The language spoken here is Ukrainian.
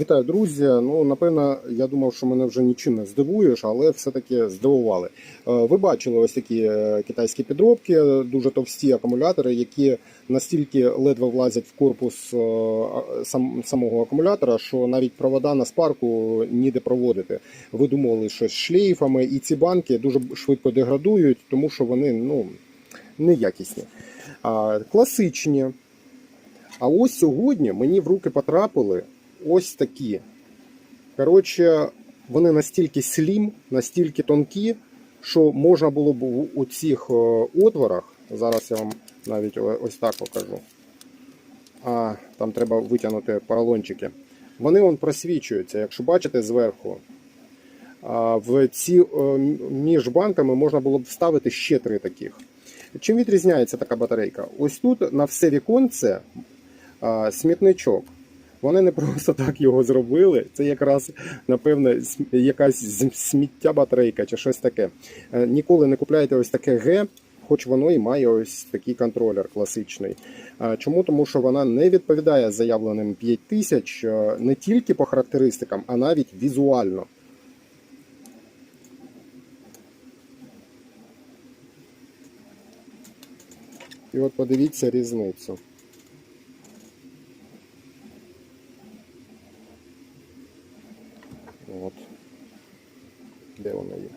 Вітаю, друзі. Ну, напевно, я думав, що мене вже нічим не здивуєш, але все-таки здивували. Е, Ви бачили ось такі е, китайські підробки, дуже товсті акумулятори, які настільки ледве влазять в корпус е, сам, самого акумулятора, що навіть провода на спарку ніде проводити. Видумували щось з шлейфами, і ці банки дуже швидко деградують, тому що вони ну, неякісні. Класичні. А ось сьогодні мені в руки потрапили ось такі. Коротше, вони настільки слім, настільки тонкі, що можна було б у- цих е, отворах. Зараз я вам навіть ось так покажу. А, там треба витягнути поролончики. Вони он просвічуються, якщо бачите зверху. В ці е, між банками можна було б вставити ще три таких. Чим відрізняється така батарейка? Ось тут на все віконце смітничок. Вони не просто так його зробили. Це якраз, напевно, якась сміття батарейка чи щось таке. Е, Ніколи не купляйте ось таке Г, хоч воно і має ось такий контролер класичний. Чому? Тому що вона не відповідає заявленим 5000 е, не тільки по характеристикам, а навіть візуально. І от подивіться різницю. От. Де вона є?